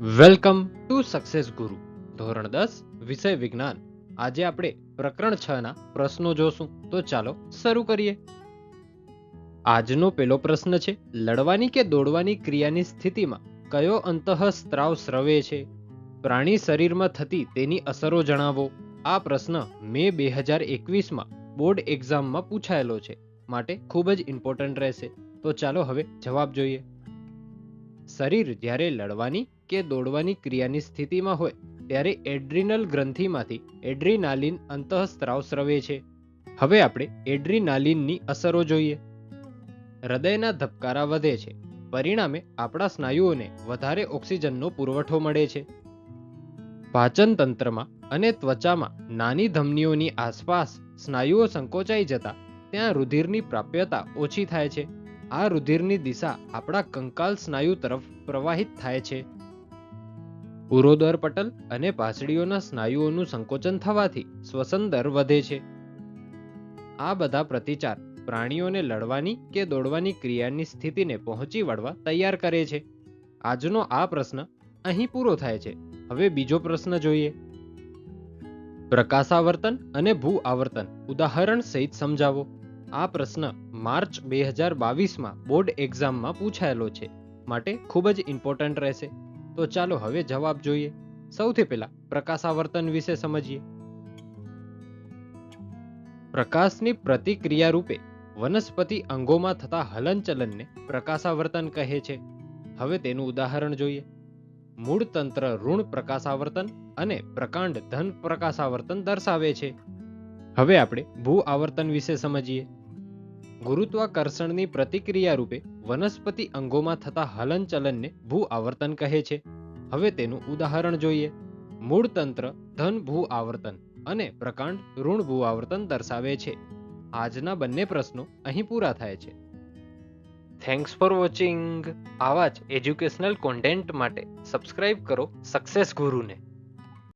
Welcome to success ગુરુ, ધોરણ દસ, વિષય વિજ્ઞાન. આજે આપણે પ્રકરણ છ ના પ્રશ્નો જોશું. તો ચાલો શરૂ કરીએ. આજનો પેલો પ્રશ્ન છે, લડવાની કે દોડવાની ક્રિયાની સ્થિતિમાં કયો અંતઃસ્ત્રાવ સ્રવે છે? પ્રાણી શરીરમાં થતી તેની અસરો જણાવો. આ પ્રશ્ન મે બે હજાર એકવીસમાં બોર્ડ એક્ઝામમાં પૂછાયેલો છે, માટે ખૂબ જ ઇમ્પોર્ટન્ટ રહેશે. તો ચાલો હવે જવાબ જોઈએ. શરીર જ્યારે લડવાની કે દોડવાની ક્રિયાની સ્થિતિમાં હોય, ત્યારે એડ્રિનલ ગ્રંથિમાંથી એડ્રીનાલિન અંતઃસ્ત્રાવ સ્રવે છે. હવે આપણે એડ્રીનાલિનની અસરો જોઈએ. હૃદયના ધબકારા વધે છે. પરિણામે આપણા સ્નાયુઓને વધારે ઓક્સિજનનો પુરવઠો મળે છે. પાચન તંત્રમાં અને ત્વચામાં નાની ધમનીઓની આસપાસ સ્નાયુઓ સંકોચાઈ જતા ત્યાં રુધિરની પ્રાપ્યતા ઓછી થાય છે. આ રુધિરની દિશા આપણા કંકાલ સ્નાયુ તરફ પ્રવાહિત થાય છે. ઉરોદર પટલ અને પાસળીઓના સ્નાયુઓનું સંકોચન થવાથી શ્વસન દર વધે છે. આ બધા પ્રતિચાર પ્રાણીઓને લડવાની કે દોડવાની ક્રિયાની સ્થિતિને પહોંચી વળવા તૈયાર કરે છે. આજનો આ પ્રશ્ન અહીં પૂરો થાય છે. હવે બીજો પ્રશ્ન જોઈએ. પ્રકાશાવર્તન અને ભૂ આવર્તન ઉદાહરણ સહિત સમજાવો. આ પ્રશ્ન માર્ચ બે હજાર બાવીસમાં બોર્ડ એક્ઝામમાં પૂછાયેલો છે. માટે ખૂબ જ ઇમ્પોર્ટન્ટ રહેશે. તો ચાલો હવે જવાબ જોઈએ. સૌથી પહેલા પ્રકાશાવર્તન વિશે સમજીએ. પ્રકાશની પ્રતિક્રિયા રૂપે વનસ્પતિ અંગોમાં થતા હલનચલનને પ્રકાશાવર્તન કહે છે. હવે તેનું ઉદાહરણ જોઈએ. મૂળ તંત્ર ઋણ પ્રકાશાવર્તન અને પ્રકાંડ ધન પ્રકાશાવર્તન દર્શાવે છે. હવે આપણે ભૂ આવર્તન વિશે સમજીએ. ગુરુત્વાકર્ષણની પ્રતિક્રિયા રૂપે વનસ્પતિ અંગોમાં થતા હલનચલનને ભૂ આવર્તન કહે છે. હવે તેનું ઉદાહરણ જોઈએ. મૂળ તંત્ર ધન ભૂ આવર્તન અને પ્રકાંડ ઋણ ભૂ આવર્તન દર્શાવે છે. આજના બંને પ્રશ્નો અહીં પૂરા થાય છે. થેન્ક્સ ફોર વોચિંગ આવા જ એજ્યુકેશનલ કોન્ટેન્ટ માટે સબસ્ક્રાઇબ કરો સક્સેસ ગુરુને.